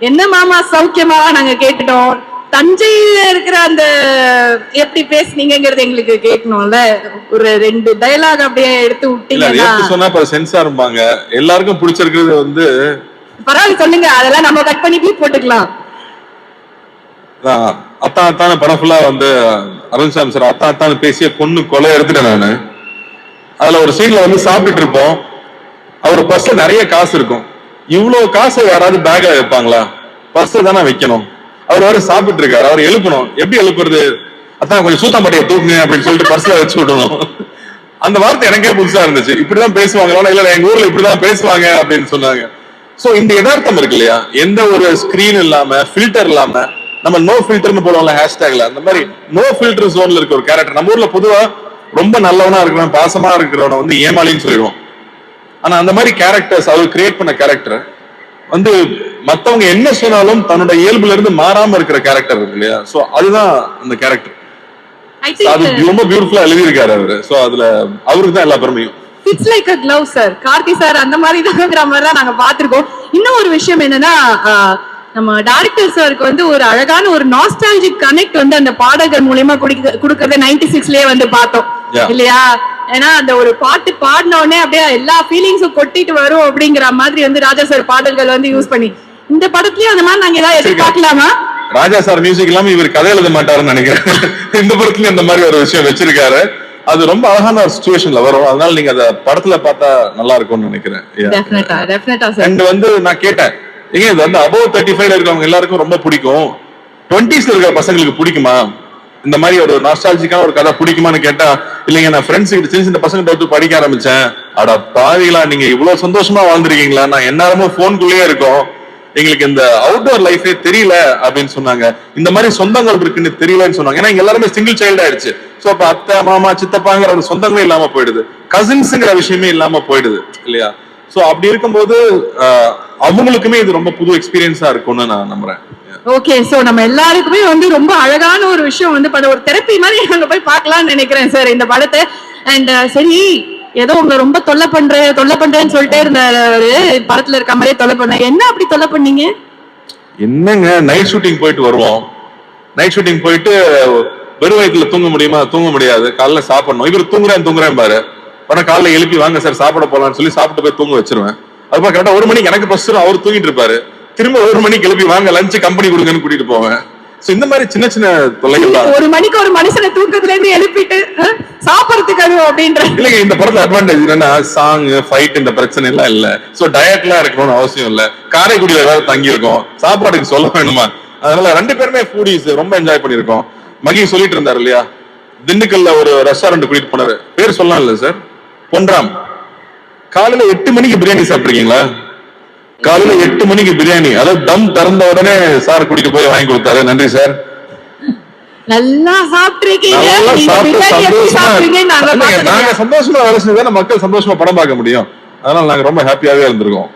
என்ன மாமா சௌக்கியமா நாங்க கேட்டுட்டோம்? தஞ்சையில இருக்கிற அந்த எப்படி பேசுனீங்கங்கிறது எங்களுக்கு கேட்கணும்ல. ஒரு ரெண்டு டயலாக் அப்படியே எடுத்து விட்டீங்கன்னா. சொன்னா இப்ப சென்சார்ம்பாங்க எல்லாருக்கும் பிடிச்சிருக்கிறது வந்து பரவாயில்ல சொல்லுங்க. அதெல்லாம் நம்ம கட் பண்ணி பீட் போட்டுக்கலாம். அத்தான் அத்தான படம் ஃபுல்லா வந்து அருண்சாமி சார் அத்தான் அத்தான பேசிய கொன்னு கொலை எடுத்துட்டேன் நானு. அதுல ஒரு சீன்ல வந்து சாப்பிட்டுட்டு இருப்போம். அவர் பர்ஸ்ல நிறைய காசு இருக்கும். இவ்வளவு காசை யாராவது பேக்ல வைப்பாங்களா? பர்ஸ் தானே வைக்கணும். அவர் வேற சாப்பிட்டு இருக்காரு. அவர் எழுப்பணும். எப்படி எழுப்புறது? அதான் கொஞ்சம் சூத்தாம்பட்டியை தூக்குங்க அப்படின்னு சொல்லிட்டு பர்ஸ்ல வச்சு விடணும். அந்த வார்த்தை எனக்கே புதுசா இருந்துச்சு. இப்படிதான் பேசுவாங்களா? இல்ல எங்க ஊர்ல இப்படிதான் பேசுவாங்க அப்படின்னு சொன்னாங்க. சோ இந்த யதார்த்தம் இருக்கு இல்லையா? எந்த ஒரு ஸ்கிரீன் இல்லாம ஃபில்டர் இல்லாம நம்ம நோ ஃபில்டர்னு போடுவோம்ல ஹேஷ்டேக்ல அந்த மாதிரி நோ ஃபில்டர் ஜோன்ல இருக்க ஒரு கேரக்டர் நம்ம ஊர்ல பொதுவா ரொம்ப நல்லவனா இருக்கிறவன் பாசமா இருக்கிறவன வந்து ஏமாளின்னு சொல்லிடுவோம். ஆனா அந்த மாதிரி கேரக்டர்ஸ் அவர் கிரியேட் பண்ண கேரக்டர் வந்து மத்தவங்க என்ன சொன்னாலும் தன்னோட இயல்புல இருந்து மாறாம இருக்கிற கேரக்டர் இருக்கு இல்லையா? சோ அதுதான் அந்த கேரக்டர் அது திங்க் ரொம்ப பியூட்டிஃபுல்லா எழுதியிருக்காரு அவரு. சோ அதுல அவருக்கு தான் எல்லா பெருமையும். It's like a glove sir Karthi sir அந்த மாதிரி தாங்கிற மாதிரி தான் நாங்க பாத்திருக்கோம் இன்னும் ஒரு விஷயம் என்னன்னா நம்ம டைரக்டர் சாருக்கு வந்து ஒரு அழகான ஒரு நாஸ்டாலஜிக் கனெக்ட் வந்து அந்த பாடல்கள் மூலியமா குடிக்க கொடுக்கறத நைன்டி சிக்ஸ்லயே வந்து பார்த்தோம். இல்லையா? ஏன்னா அந்த ஒரு பாட்டு பாடின உடனே அப்படியே எல்லா ஃபீலிங்ஸும் கொட்டிட்டு வரும் அப்படிங்கிற மாதிரி வந்து ராஜா சார் பாடல்கள் வந்து யூஸ் பண்ணி. இந்த படத்துலயும் அந்த மாதிரி நாங்க ஏதாவது எதிர்பார்க்கலாமா? ராஜா சார் மியூசிக் இல்லாம இவர் கதை எழுத மாட்டாருன்னு நினைக்கிறேன். இந்த படத்துலயும் இந்த மாதிரி ஒரு விஷயம் வச்சிருக்காரு. அது ரொம்ப அழகான ஒரு சுச்சுவேஷன்ல வரும். அதனால நீங்க அத படத்துல பார்த்தா நல்லா இருக்கும்னு நினைக்கிறேன். அண்ட் வந்து நான் கேட்டேன் ஏங்க இது வந்து அபவ் தேர்ட்டி ஃபைவ்ல இருக்கவங்க எல்லாருக்கும் ரொம்ப பிடிக்கும். டுவெண்ட்டிஸ்ல இருக்கிற பசங்களுக்கு பிடிக்குமா? இந்த மாதிரி ஒரு நாஸ்டாலஜிக்கான ஒரு கதை பிடிக்குமான்னு கேட்டா இல்லைங்க நான் ஃப்ரெண்ட்ஸ் கிட்ட சின்ன சின்ன பசங்க வந்து படிக்க ஆரம்பிச்சேன். அட பாவிகளா நீங்க இவ்வளவு சந்தோஷமா வாழ்ந்துருக்கீங்களா? நான் எந்நேரமும் போனுக்குள்ளேயே இருக்கும். எங்களுக்கு இந்த அவுட்டோர் லைஃபே தெரியல அப்படின்னு சொன்னாங்க. இந்த மாதிரி சொந்தங்கள் இருக்குன்னு தெரியலன்னு சொன்னாங்க. ஏன்னா எல்லாருமே சிங்கிள் சைல்டு ஆயிடுச்சு. சோ அப்ப அத்தை மாமா சித்தப்பாங்கிற ஒரு சொந்தங்களே இல்லாம போயிடுது. கசின்ஸ்ங்கிற விஷயமே இல்லாம போயிடுது இல்லையா? சோ அப்படி இருக்கும்போது அவங்களுக்குமே இது ரொம்ப புது எக்ஸ்பீரியன்ஸா இருக்கும்னு நான் நம்புறேன். ஓகே சோ நம்ம எல்லாருக்குமே வந்து ரொம்ப அழகான ஒரு விஷயம் வந்து பட ஒரு தெரப்பி மாதிரி அங்க போய் பார்க்கலாம்னு நினைக்கிறேன் சார் இந்த படத்தை. அண்ட் uh, சரி ஏதோ உங்களை ரொம்ப தொல்லை பண்ற தொல்லை பண்றேன்னு சொல்லிட்டே இருந்தாரு. படத்துல இருக்க மாதிரியே தொல்லை பண்ண. என்ன அப்படி தொல்லை பண்ணீங்க? என்னங்க நைட் ஷூட்டிங் போயிட்டு வருவோம். நைட் ஷூட்டிங் போயிட்டு வெறும் வயிற்றுல தூங்க முடியுமா? தூங்க முடியாது. காலைல சாப்பிடணும். இவர் தூங்குறேன் தூங்குறேன் பாரு. உடனே காலைல எழுப்பி வாங்க சார் சாப்பிட போலாம்னு சொல்லி சாப்பிட்டு போய் தூங்க வச்சிருவேன். அதுப்பா கரெக்டா ஒரு மணிக்கு எனக்கு பஸ் அவர் தூங்கிட்டு இருப்பாரு. திரும்ப ஒரு மணிக்கு எழுப்பி வாங்க லஞ்ச் கம்பெனி கொடுங்கன்னு கூட்டிட்டு போவேன். சோ இந்த மாதிரி சின்ன சின்ன தொல்லைகள் ஒரு மணிக்கு ஒரு மனுஷனை தூக்கத்துல இருந்து எழுப்பிட்டு சாப்பிடறதுக்கு அது அப்படின்ற. இல்லைங்க இந்த படத்துல அட்வான்டேஜ் என்னன்னா சாங் ஃபைட் இந்த பிரச்சனை எல்லாம் இல்ல. சோ டயட்லாம் இருக்கணும்னு அவசியம் இல்ல. காரைக்குடியில ஏதாவது தங்கி இருக்கோம் சாப்பாடுக்கு சொல்ல வேணுமா? அதனால ரெண்டு பேருமே ஃபூடிஸ் ரொம்ப என்ஜாய் பண்ணிருக்கோம் மகி சொல்லிட்டு இருந்தாரு இல்லையா? திண்டுக்கல்ல ஒரு ரெஸ்டாரண்ட் கூட்டிட்டு போனாரு. பேர் சொல்லலாம் இல்ல சார் பொன்ராம். காலையில எட்டு மணிக்கு பிரியாணி சாப்பிட்டுருக்கீங்களா? காலையில எட்டு மணிக்கு பிரியாணி. அதாவது தம் திறந்த உடனே சார் கூட்டிட்டு போய் வாங்கி கொடுத்தாரு. நன்றி சார். நல்லா நீங்க சந்தோஷமா வேலை செஞ்சா மக்கள் சந்தோஷமா படம் பார்க்க முடியும். அதனால நாங்க ரொம்ப ஹாப்பியாவே இருந்திருக்கோம்.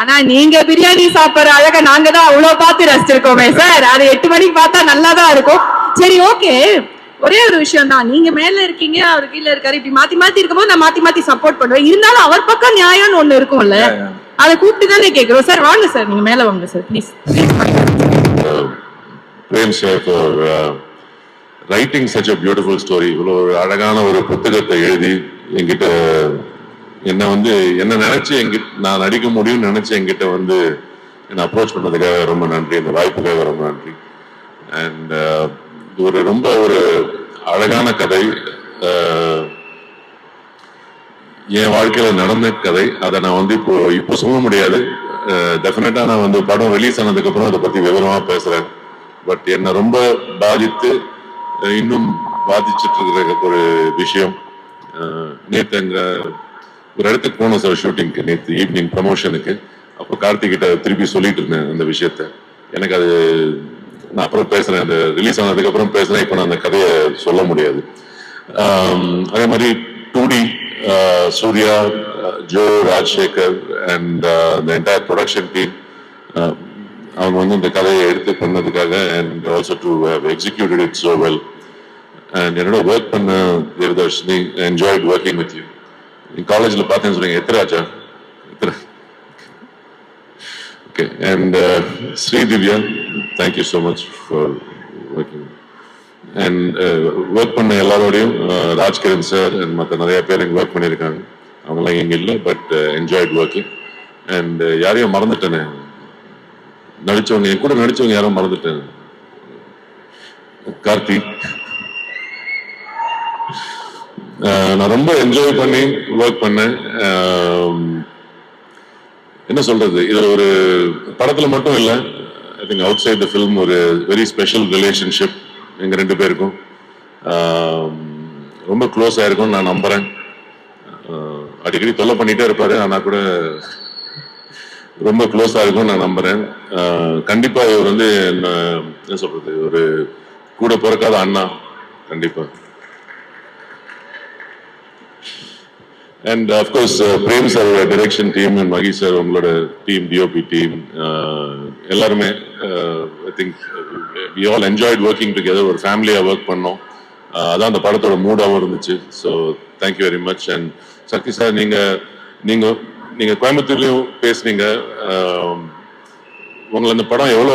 ஆனா நீங்க பிரியாணி சாப்பிடுற அழக நாங்க தான் அவ்வளவு பார்த்து ரசிச்சிருக்கோமே சார். அது எட்டு மணிக்கு பார்த்தா நல்லா தான் இருக்கும். சரி ஓகே. ஒரே ஒரு விஷயம் தான் நீங்க மேல இருக்கீங்க அவர் கீழ இருக்காரு. இப்படி மாத்தி மாத்தி இருக்கும்போது நான் மாத்தி மாத்தி சப்போர்ட் பண்ணுவேன். இருந்தாலும் அவர் பக்கம் நியாயம்னு ஒண்ணு இருக்கும்ல. அதை கூப்பிட்டு தானே கேட்கிறோம் சார் வாங்க சார் நீங்க மேல வாங்க sir please Prem sir for writing such a beautiful story இவ்வளோ ஒரு அழகான ஒரு புத்தகத்தை எழுதி என்கிட்ட என்னை வந்து என்ன நினைச்சு எங்கிட்ட நான் நடிக்க முடியும்னு நினைச்சு என்கிட்ட வந்து என்னை அப்ரோச் பண்ணதுக்காக ரொம்ப நன்றி. இந்த வாய்ப்புக்காக ரொம்ப நன்றி. அண்ட் இது ஒரு ரொம்ப ஒரு அழகான கதை. என் வாழ்க்கையில நடந்த கதை அதை நான் வந்து இப்போ இப்போ சொல்ல முடியாது. டெஃபினட்டா நான் வந்து படம் ரிலீஸ் ஆனதுக்கு அப்புறம் அதை பத்தி விவரமா பேசுறேன். பட் என்னை ரொம்ப பாதித்து இன்னும் பாதிச்சுட்டு இருக்கிற ஒரு விஷயம் நேற்று அங்க ஒரு இடத்துக்கு போனோம் சார் ஷூட்டிங்க்கு நேற்று ஈவினிங் ப்ரமோஷனுக்கு அப்போ கார்த்திக் கிட்ட திருப்பி சொல்லிட்டு இருந்தேன் அந்த விஷயத்த. எனக்கு அது நான் அப்புறம் பேசுறேன். அந்த ரிலீஸ் ஆனதுக்கு அப்புறம் பேசுறேன். இப்போ நான் அந்த கதையை சொல்ல முடியாது. அதே மாதிரி Uh, டூடி uh, Joe, Rajshekhar, and and the entire production team அவங்க வந்து இந்த கதையை எடுத்து பண்ணதுக்காக and also to how executed it so well and என்னோட ஒர்க் பண்ண Devadarshini enjoyed working with you நீங்கள் காலேஜில் பார்த்தேன்னு சொன்னீங்க Ethiraja Ethira okay okay and Sri Divya thank you so much for working and work uh, பண்ண எல்லாரோடையும் uh, Rajkiran sir and மற்ற நிறைய பேர் இங்கே ஒர்க் பண்ணியிருக்காங்க. அவங்களாம் இங்கே இல்லை பட் என்ஜாய்ட் ஒர்க்கிங் அண்ட் யாரையும் மறந்துட்டேனே. நடிச்சவங்க என் கூட நடிச்சவங்க யாரும் மறந்துட்டேன். கார்த்தி. Uh, நான் ரொம்ப என்ஜாய் பண்ணி ஒர்க் பண்ணேன். Um, என்ன சொல்றது? இது ஒரு படத்துல மட்டும் இல்லை I think outside the film ஒரு வெரி ஸ்பெஷல் ரிலேஷன்ஷிப் எங்கள் ரெண்டு பேருக்கும். ரொம்ப க்ளோஸ் ஆயிருக்கும்னு நான் நம்புகிறேன் அடிக்கடி தொல்லை பண்ணிகிட்டே இருப்பார் ஆனால் கூட ரொம்ப க்ளோஸாக இருக்கும்னு நான் நம்புகிறேன் கண்டிப்பாக இவர் வந்து என்ன என்ன சொல்கிறது ஒரு கூட பிறக்காத அண்ணா கண்டிப்பாக and of course Prem sir direction team and Magi sir உங்களோட டீம் டிஓபி டீம் எல்லாருமே I think we all enjoyed working together ஒரு ஃபேமிலியாக ஒர்க் பண்ணோம். அதான் அந்த படத்தோட மூடாகவும் இருந்துச்சு. So thank you very much and Sakthi sir நீங்கள் நீங்கள் நீங்கள் கோயம்புத்தூர்லேயும் பேசுனீங்க. உங்களை அந்த படம் எவ்வளோ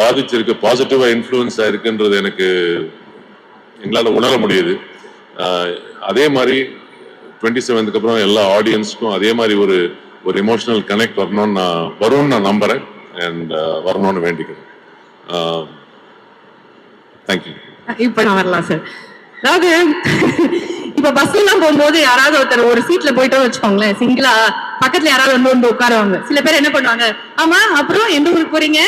பாதிச்சிருக்கு பாசிட்டிவாக இன்ஃப்ளூயன்ஸ் ஆயிருக்குன்றது எனக்கு எங்களால் உணர முடியுது. அதே மாதிரி டுவெண்ட்டி செவன்த்துக்கு அப்புறம் எல்லா ஆடியன்ஸ்க்கும் அதே மாதிரி ஒரு ஒரு எமோஷனல் கனெக்ட் வரணும்னு நான் வரும்னு நான் நம்புகிறேன் அண்ட் வரணும்னு வேண்டிக்கிறேன். Um, தேங்க்யூ இப்போ நான் வரலாம் சார் அதாவது இப்ப பஸ்ல எல்லாம் போகும்போது யாராவது ஒருத்தர் ஒரு சீட்ல போயிட்டோம் வச்சுக்கோங்களேன் சிங்கிளா பக்கத்துல யாராவது வந்து வந்து உட்காருவாங்க. சில பேர் என்ன பண்ணுவாங்க ஆமா அப்புறம் எந்த ஊருக்கு போறீங்க?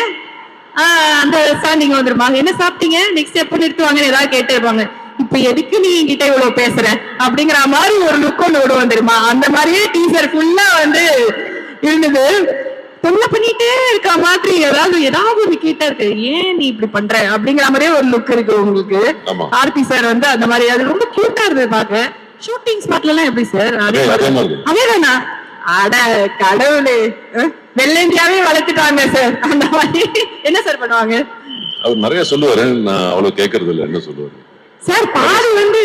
அந்த ஸ்டாண்டிங் வந்துருமா? என்ன சாப்பிட்டீங்க? நெக்ஸ்ட் எப்போ நிறுத்துவாங்கன்னு ஏதாவது கேட்டு இருப்பாங்க. இப்ப எதுக்கு நீ என்கிட்ட இவ்வளவு பேசுற? அப்படிங்கிற மாதிரி ஒரு லுக் ஒன்று விடு வந்துருமா அந்த மாதிரியே டீசர் ஃபுல்லா வந்து இருந்தது. தொல்லை பண்ணிட்டே இருக்க மாதிரி ஏதாவது ஏதாவது ஒரு கேட்டா இருக்கு. ஏன் நீ இப்படி பண்ற? அப்படிங்கிற மாதிரியே ஒரு லுக் இருக்கு உங்களுக்கு. ஆமா. ஆர்பி சார் வந்து அந்த மாதிரி அது ரொம்ப கியூட்டா இருந்தது பாக்க ஷூட்டிங் ஸ்பாட்ல எல்லாம் எப்படி சார் அதே. அதேதானா அட கடவுளே. வெள்ளந்தியாவே வளர்த்துட்டாங்க சார் அந்த மாதிரி. என்ன சார் பண்ணுவாங்க? அவர் நிறைய சொல்லுவாரு. நான் அவ்வளவு கேட்கறது இல்லை. என்ன சொல்லுவாரு? சார் பாடு வந்து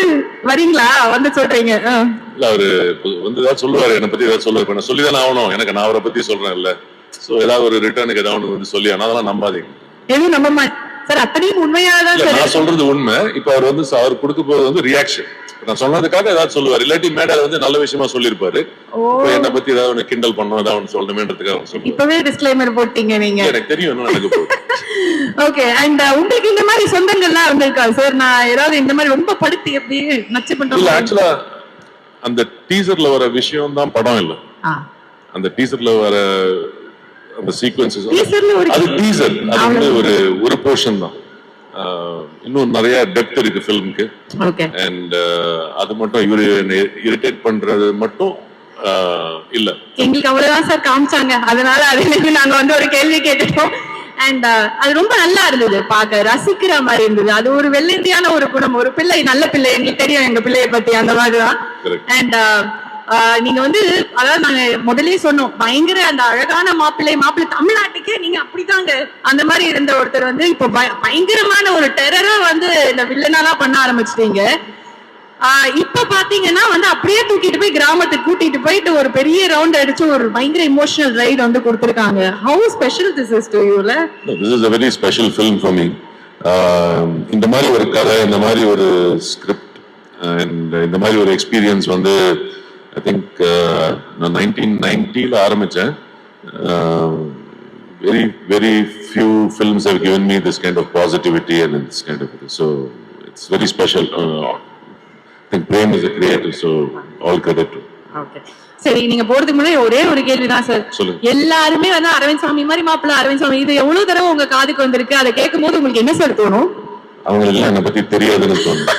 வரீங்களா? வந்து சொல்றீங்க. இல்ல அவரு வந்து ஏதாவது சொல்லுவாரு. என்னை பத்தி ஏதாவது சொல்லுவாரு. நான் சொல்லி தானே ஆகணும். எனக்கு நான் அவரை பத்தி சொல்றேன் இல்ல சோ ஏதாவது ஒரு ரிட்டர்னுக்கு ஏதாவது ஒண்ணு வந்து சொல்லி அதெல்லாம் நம்பாதீங்க. எதுவும் நம்ப சார் அத்தனையும் உண்மையாதான் நான் சொல்றது உண்மை. இப்ப அவர் வந்து அவர் கொடுக்க போறது வந்து ரியாக்ஷன் நான் சொன்னதுக்காக ஏதாவது சொல்லுவார். இல்லாட்டி மேடம் வந்து நல்ல விஷயமா இப்ப என்னை பத்தி ஏதாவது ஒண்ணு கிண்டல் பண்ணணும் ஏதாவது ஒண்ணு சொல்லணுமேன்றதுக்காக இப்பவே டிஸ்க்ளைமர் போட்டீங்க நீங்க. எனக்கு தெரியும் என்ன நடக்க போகுது. ஓகே அண்ட் உங்களுக்கு இந்த மாதிரி சொந்தங்கள்லாம் இருந்திருக்கா? சார் நான் ஏதாவது இந்த மாதிரி ரொம்ப படுத்தி எப்படி நச்சு பண்றோம் ஆக்சுவலா அந்த டீசர்ல வர விஷயம் தான் படம் இல்ல. அந்த டீசர்ல வர அந்த சீக்வன்சஸ் அது டீசர் அது வந்து ஒரு ஒரு போர்ஷன் தான். இன்னும் நிறைய டெப்த் இருக்கு ஃபிலிமுக்கு அண்ட் அது மட்டும் இவரு இரிட்டேட் பண்றது மட்டும் இல்ல. எங்களுக்கு அவ்வளவுதான் சார் காமிச்சாங்க. அதனால அதுல நாங்க வந்து ஒரு கேள்வி கேட்டுட்டோம் அண்ட் அது ரொம்ப நல்லா இருந்தது. பார்க்க ரசிக்கிற மாதிரி இருந்தது. அது ஒரு வெள்ளந்தியான ஒரு குணம். ஒரு பிள்ளை நல்ல பிள்ளை. எங்களுக்கு தெரியும் எங்க பிள்ளைய பத்தி அந்த மாதிரிதான். அண்ட் நீங்க வந்து அதாவது நாங்க முதலே சொன்னோம் பயங்கர அந்த அழகான மாப்பிள்ளை மாப்பிள்ளை தமிழ்நாட்டுக்கே நீங்க அப்படிதாங்க. அந்த மாதிரி இருந்த ஒருத்தர் வந்து இப்போ பய- பயங்கரமான ஒரு டெரரா வந்து இந்த வில்லனாலாம் பண்ண ஆரம்பிச்சிட்டீங்க. ஆஹ் இப்ப பாத்தீங்கன்னா வந்து அப்படியே தூக்கிட்டு போய் கிராமத்துக்கு கூட்டிட்டு போயிட்டு ஒரு பெரிய ரவுண்ட் அடிச்சு ஒரு பயங்கர இமோஷனல் ரைடு வந்து கொடுத்துருக்காங்க. How special this is to யூல this is a very special film for me இந்த மாதிரி ஒரு கதை இந்த மாதிரி ஒரு ஸ்கிரிப்ட் அண்ட் இந்த மாதிரி ஒரு எக்ஸ்பீரியன்ஸ் வந்து ஐ திங்க் நான் நைன்டீன் நைன்டியில் ஆரம்பித்தேன் very very few films have given me this kind of positivity and this kind of so it's very special. Uh, I think Prem is a creator so all credit to okay சரி நீங்க போறதுக்கு முன்னாடி ஒரே ஒரு கேள்விதான் sir. எல்லாருமே வந்து அரவிந்த் சாமி மாதிரி மாப்பிள்ள அரவிந்த் சாமி இது எவ்வளவு தடவை உங்க காதுக்கு வந்திருக்கு? அதை கேட்கும் போது உங்களுக்கு என்ன சார் தோணும்? அவங்களுக்கு என்னை பத்தி தெரியாதுன்னு தோணுது.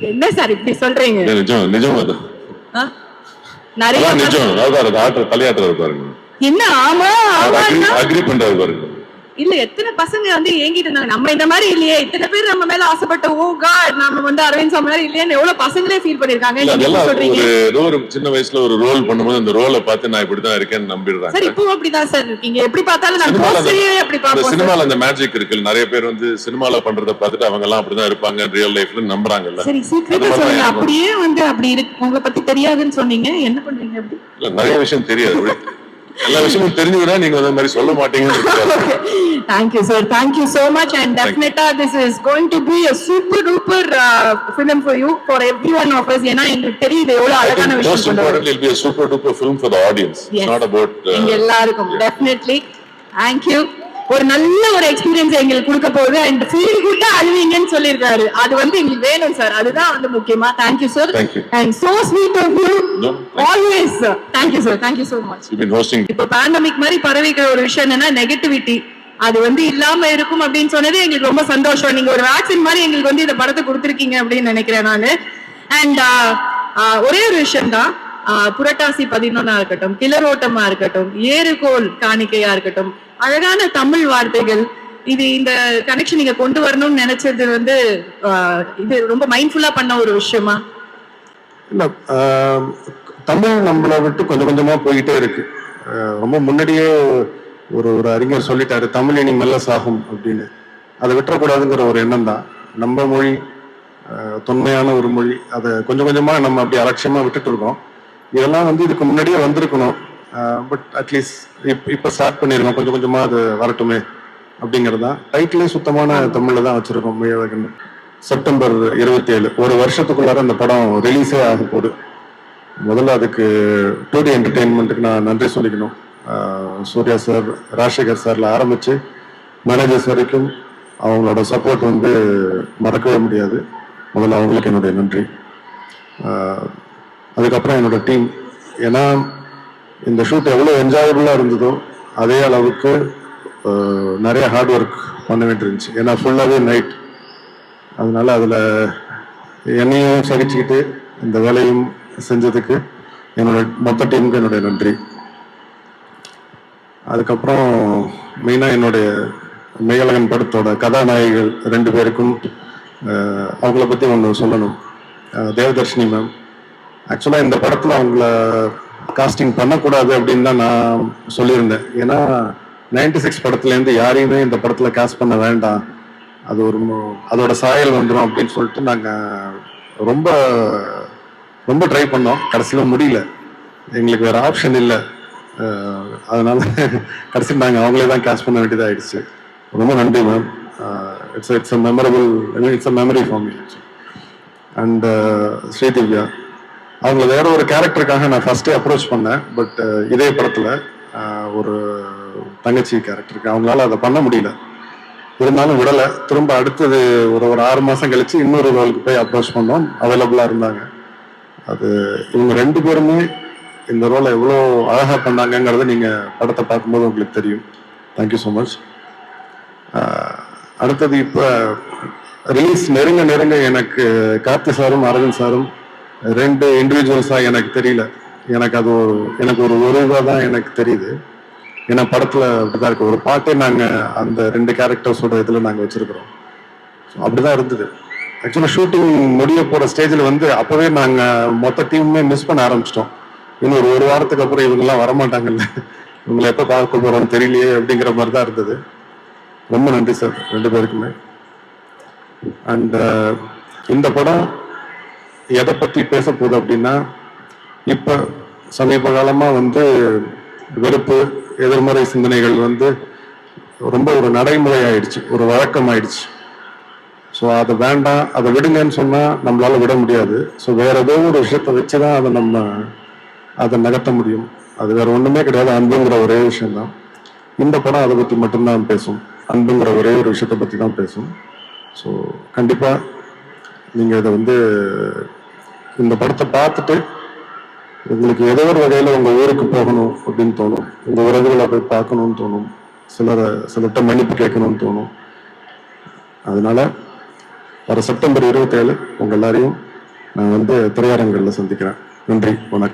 என்ன சார் இப்படி சொல்றீங்க? நிஜம் நிஜம் அது? நிறைய நிஜம். அதான் அது ஆட்டுற தலையாட்டுறது பாருங்க. என்ன ஆமா ஆமா அக்ரி பண்றாரு பாருங்க. இல்ல எத்தனை பசங்க வந்து ஏங்கிட்டு இருந்தாங்க? நம்ம இந்த மாதிரி இல்லையே. இத்தனை பேர் நம்ம மேல ஆசைப்பட்ட ஓ காட் நம்ம வந்து அரவிந்த் சாமி மாதிரி இல்லையேன்னு எவ்வளவு பசங்களே ஃபீல் பண்ணிருக்காங்க. நீங்க சொல்றீங்க. ஒரு சின்ன வயசுல ஒரு ரோல் பண்ணும்போது அந்த ரோலை பார்த்து நான் இப்படிதான் இருக்கேன்னு சார் நம்பிடுறாங்க இப்பவும் அப்படிதான் சார். இருக்கீங்க எப்படி பார்த்தாலும் நான் போஸ்டரையே அப்படி பார்ப்போம். சினிமால அந்த மேஜிக் இருக்கு நிறைய பேர் வந்து சினிமால பண்றத பார்த்துட்டு அவங்க எல்லாம் அப்படிதான் இருப்பாங்க ரியல் லைஃப்ல நம்புறாங்கல்ல. சரி சீக்கிரமா சொல்லுங்க. அப்படியே வந்து அப்படி இருக்கு. உங்களை பத்தி தெரியாதுன்னு சொன்னீங்க. என்ன பண்ணுவீங்க அப்படி? நிறைய விஷயம் தெரியாது. எல்லா விஷயமும் தெரிஞ்சுக்கிறா நீங்க அந்த மாதிரி சொல்ல மாட்டீங்கன்னு thank you sir thank you so much and definitely this is going to be super duper film for you for every one of us ஏன்னா எங்களுக்கு தெரியுது எவ்வளவு அழகான விஷயம் super duper film for the audience. It's Yes. not about. uh, எங்க எல்லாருக்கும் definitely thank you ஒரு நல்ல ஒரு எக்ஸ்பீரியன்ஸ் எங்களுக்கு கொடுக்க போகுது. அண்ட் ஃபீல் குட்டா அழுவீங்கன்னு சொல்லியிருக்காரு. அது வந்து எங்களுக்கு வேணும் சார் அதுதான் வந்து முக்கியமா. Thank you sir. And so sweet of you always thank you sir thank you so much. இப்ப பேண்டமிக் மாதிரி பரவிக்கிற ஒரு விஷயம் என்னன்னா நெகட்டிவிட்டி அது வந்து இல்லாம இருக்கும் அப்படின்னு சொன்னது எங்களுக்கு ரொம்ப சந்தோஷம். நீங்க ஒரு வேக்சின் மாதிரி எங்களுக்கு வந்து இந்த படத்தை கொடுத்துருக்கீங்க அப்படின்னு நினைக்கிறேன் நானு. அண்ட் ஒரே ஒரு விஷயம் தான் புரட்டாசி பதினொன்னா இருக்கட்டும் கிளரோட்டமா இருக்கட்டும் ஏறுகோல் காணிக்கையா இருக்கட்டும் அழகான தமிழ் வார்த்தைகள். இது இந்த கனெக்ஷன் நீங்க கொண்டு வரணும்னு நினைச்சது வந்து இது ரொம்ப மைண்ட்ஃபுல்லா பண்ண ஒரு விஷயமா? இல்ல தமிழ் நம்மளை விட்டு கொஞ்சம் கொஞ்சமா போயிட்டே இருக்கு. ரொம்ப முன்னாடியே ஒரு ஒரு அறிஞர் சொல்லிட்டாரு தமிழ் இனி மெல்ல சாகும் அப்படின்னு. அதை விட்டுறக்கூடாதுங்கிற ஒரு எண்ணம் தான். நம்ம மொழி தொன்மையான ஒரு மொழி. அதை கொஞ்சம் கொஞ்சமா நம்ம அப்படி அலட்சியமா விட்டுட்டு இருக்கோம். இதெல்லாம் வந்து இதுக்கு முன்னாடியே வந்திருக்கணும். பட் அட்லீஸ்ட் இப் இப்போ ஸ்டார்ட் பண்ணிருக்கோம். கொஞ்சம் கொஞ்சமாக அது வரட்டுமே அப்படிங்கிறது தான் டைட்டிலே சுத்தமான தமிழில் தான் வச்சுருக்கோம். மொழியழகன் செப்டம்பர் இருபத்தி ஏழு ஒரு வருஷத்துக்குள்ளார அந்த படம் ரிலீஸே ஆக போகுது. முதல்ல அதுக்கு டூடி என்டர்டெயின்மெண்ட்டுக்கு நான் நன்றி சொல்லிக்கணும். சூர்யா சார் ராஜசேகர் சாரில் ஆரம்பித்து மேனேஜர்ஸ் வரைக்கும் அவங்களோட சப்போர்ட் வந்து மறக்கவே முடியாது. முதல்ல அவங்களுக்கு என்னுடைய நன்றி. அதுக்கப்புறம் என்னோட டீம் ஏன்னா இந்த ஷூட் எவ்வளோ என்ஜாயபுளாக இருந்ததோ அதே அளவுக்கு நிறைய ஹார்ட் ஒர்க் பண்ண வேண்டியிருந்துச்சு ஏன்னா ஃபுல்லாகவே நைட் அதனால் அதில் என்னையும் சகிச்சுக்கிட்டு இந்த வேலையும் செஞ்சதுக்கு என்னோட மொத்த டீமுக்கு என்னுடைய நன்றி. அதுக்கப்புறம் மெயினாக என்னுடைய மேகலகன் படத்தோட கதாநாயகிகள் ரெண்டு பேருக்கும் அவங்கள பற்றி ஒன்று சொல்லணும். தேவதர்ஷினி மேம் ஆக்சுவலாக இந்த படத்தில் அவங்கள காஸ்டிங் பண்ணக்கூடாது அப்படின்னு தான் நான் சொல்லியிருந்தேன். ஏன்னா நைன்டி சிக்ஸ் படத்துலேருந்து யாரையுமே இந்த படத்தில் காஸ்ட் பண்ண வேண்டாம். அது ஒரு அதோட சாயல் வந்துடும் அப்படின்னு சொல்லிட்டு நாங்கள் ரொம்ப ரொம்ப ட்ரை பண்ணோம். கடைசியில் முடியல. எங்களுக்கு வேறு ஆப்ஷன் இல்லை. அதனால கடைசியில் நாங்கள் அவங்களே தான் கேஷ் பண்ண வேண்டியதாக ஆயிடுச்சு ரொம்ப நன்றி ma'am it's it's a memorable it's a memory form and Sridivya அவங்கள வேற ஒரு கேரக்டருக்காக நான் ஃபர்ஸ்டே அப்ரோச் பண்ணேன். பட் இதே படத்தில் ஒரு தங்கச்சி கேரக்டருக்கு அவங்களால அதை பண்ண முடியல. இருந்தாலும் விடல. திரும்ப அடுத்தது ஒரு ஒரு ஆறு மாசம் கழிச்சு இன்னொரு ரோலுக்கு போய் அப்ரோச் பண்ணோம். அவைலபிளா இருந்தாங்க. அது இவங்க ரெண்டு பேருமே இந்த ரோலை எவ்வளோ அழகா பண்ணாங்கங்கிறத நீங்க படத்தை பார்க்கும்போது உங்களுக்கு தெரியும். தேங்க்யூ ஸோ மச் அடுத்தது இப்போ ரிலீஸ் நெருங்க நெருங்க எனக்கு கார்த்தி சாரும் அரவிந்த் சாரும் ரெண்டு இண்டிவிஜுவல்ஸா எனக்கு தெரியல. எனக்கு அது ஒரு எனக்கு ஒரு உருவாக தான் எனக்கு தெரியுது. ஏன்னா படத்துல அப்படிதான் இருக்கு. ஒரு பாட்டே நாங்க அந்த ரெண்டு கேரக்டர்ஸோட இதுல நாங்க வச்சிருக்கிறோம். So, அப்படிதான் இருந்தது. ஆக்சுவலா ஷூட்டிங் முடிய போற ஸ்டேஜ்ல வந்து அப்பவே நாங்க மொத்த டீமுமே மிஸ் பண்ண ஆரம்பிச்சிட்டோம். இன்னும் ஒரு ஒரு வாரத்துக்கு அப்புறம் இவங்க எல்லாம் வரமாட்டாங்கல்ல. இவங்களை எப்ப பார்க்க போறோம்னு தெரியலையே அப்படிங்கிற மாதிரி தான் இருந்தது. ரொம்ப நன்றி சார் ரெண்டு பேருக்குமே. அண்ட் uh, இந்த படம் எதை பற்றி பேச போகுது அப்படின்னா இப்போ சமீப காலமாக வந்து வெறுப்பு எதிர்மறை சிந்தனைகள் வந்து ரொம்ப ஒரு நடைமுறை ஆயிடுச்சு ஒரு வழக்கம் ஆயிடுச்சு ஸோ அதை வேண்டாம் அதை விடுங்கன்னு சொன்னால் நம்மளால் விட முடியாது. ஸோ வேற ஏதோ ஒரு விஷயத்தை வச்சு தான் அதை நம்ம அதை நகர்த்த முடியும். அது வேற ஒன்றுமே கிடையாது அன்புங்கிற ஒரே விஷயம்தான். இந்த படம் அதை பற்றி மட்டும்தான் பேசும். அன்புங்கிற ஒரே ஒரு விஷயத்தை பற்றி தான் பேசும். ஸோ கண்டிப்பாக நீங்கள் இதை வந்து இந்த படத்தை பார்த்துட்டு உங்களுக்கு ஏதோ ஒரு வகையில உங்க ஊருக்கு போகணும் அப்படின்னு தோணும். உங்க உறவுகளை போய் பார்க்கணும்னு தோணும். சிலரை சிலர்கிட்ட மன்னிப்பு கேட்கணும்னு தோணும். அதனால வர செப்டம்பர் இருபத்தேழு உங்க எல்லாரையும் நான் வந்து திரையரங்கில் சந்திக்கிறேன். நன்றி வணக்கம்.